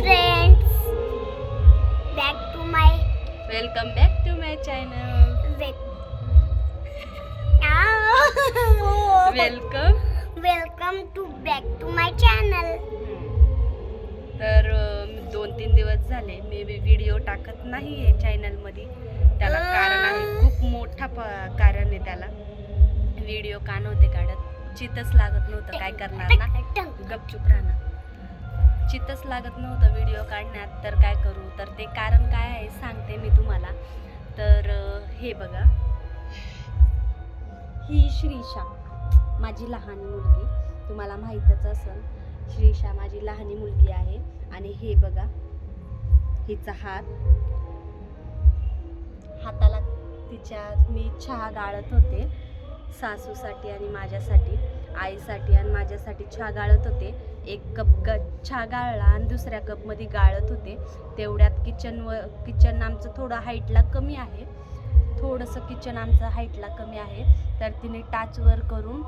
friends. Back to my welcome back to my channel. Welcome Welcome. To back to my channel. तर अं, दोन तीन दिवस झाले मी video टाकत नाही आहे चॅनलमध्ये त्याला कारण आहे खूप मोठा प- कारण आहे त्याला. व्हिडिओ का नव्हते काढत. चितच लागत नव्हतं काय करणार ना. गपचूप राहणार. चितच लागत नव्हतं व्हिडिओ काढण्यात. तर काय करू? तर ते कारण काय आहे सांगते मी तुम्हाला. तर हे बघा. ही श्रीषा माझी लहान मुलगी. तुम्हाला माहीतच असेल श्रीषा माझी लहानी मुलगी आहे. आणि हे बघा हिचा हात. हाताला तिच्या मी चहा गाळत होते. सासूसाठी आणि माझ्यासाठी आईसाठी आणि माझ्यासाठी चहा गाळत होते. एक कप ग चहा गाळला आणि दुसऱ्या कपमध्ये गाळत होते. तेवढ्यात किचनवर किचन आमचं थोडं हाईटला कमी आहे. थोडंसं किचन आमचं हाईटला कमी आहे. तर तिने टाचवर करून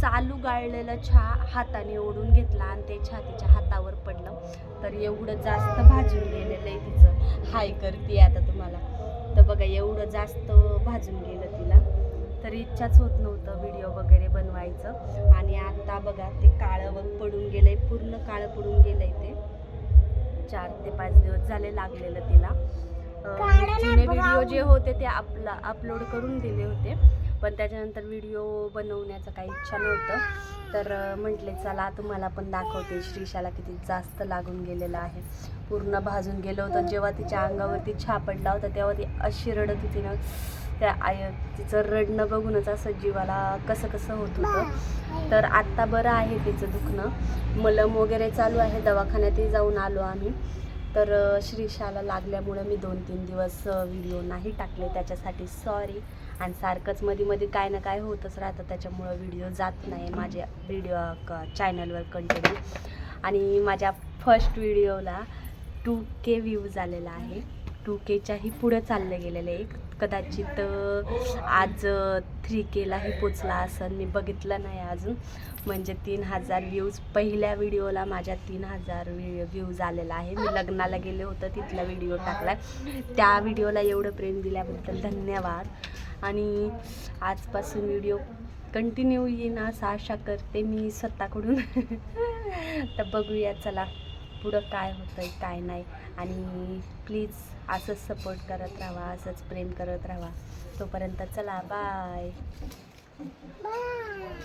चालू गाळलेलं चहा हाताने ओढून घेतला आणि ते चहा तिच्या हातावर पडलं. तर एवढं जास्त भाजून गेलेलं आहे तिचं. हाय करते आता तुम्हाला. तर बघा एवढं जास्त भाजून गेलं तिला. तर इच्छाच होत नव्हतं व्हिडिओ वगैरे बनवायचं. आणि आता बघा ते काळं वग पडून गेलंय पूर्ण काळं पडून गेलंय ते. चार ते पाच दिवस झाले लागलेलं तिला. जुने व्हिडिओ. जे होते ते आपला अपलोड करून दिले होते. पण त्याच्यानंतर व्हिडिओ बनवण्याचं काही इच्छा नव्हतं. तर म्हटले चला तुम्हाला पण दाखवते. श्रीशाला किती जास्त लागून गेलेलं आहे. पूर्ण भाजून गेलं होतं. जेव्हा तिच्या अंगावरती छा पडला होता तेव्हा ती अशी रडत होती ना. त्या आय तिचं रडणं बघूनच असं जीवाला कसं कसं होत होतं. तर आत्ता बरं आहे तिचं दुखणं. मलम वगैरे चालू आहे दवाखान्यातही जाऊन आलो आम्ही. तर श्रीशाला लागल्यामुळं मी दोन तीन दिवस व्हिडिओ नाही टाकले त्याच्यासाठी. सॉरी आणि सारखंच मध्ये मध्ये काय ना काय होतच राहतं. त्याच्यामुळं व्हिडिओ जात नाही माझ्या व्हिडिओ क चॅनलवर कंटिन्यू आणि माझ्या फर्स्ट व्हिडिओला टू के व्ह्यूज आलेला आहे. टू केच्याही पुढं चाललं गेलेलं आहे. कदाचित आज थ्री केलाही पोचला असं मी बघितलं नाही अजून. म्हणजे तीन हजार व्ह्यूज पहिल्या व्हिडिओला माझ्या तीन हजार व्ह्यूज आलेला आहे. मी लग्नाला गेले होतं तिथला व्हिडिओ टाकला त्या व्हिडिओला एवढं प्रेम दिल्याबद्दल धन्यवाद. आणि आजपासून व्हिडिओ कंटिन्यू येईन असं आशा करते मी स्वतःकडून. तर बघूया चला. पुढं काय होतं आहे काय नाही. आणि प्लीज असंच सपोर्ट करत राहा असंच प्रेम करत राहा. तोपर्यंत चला बाय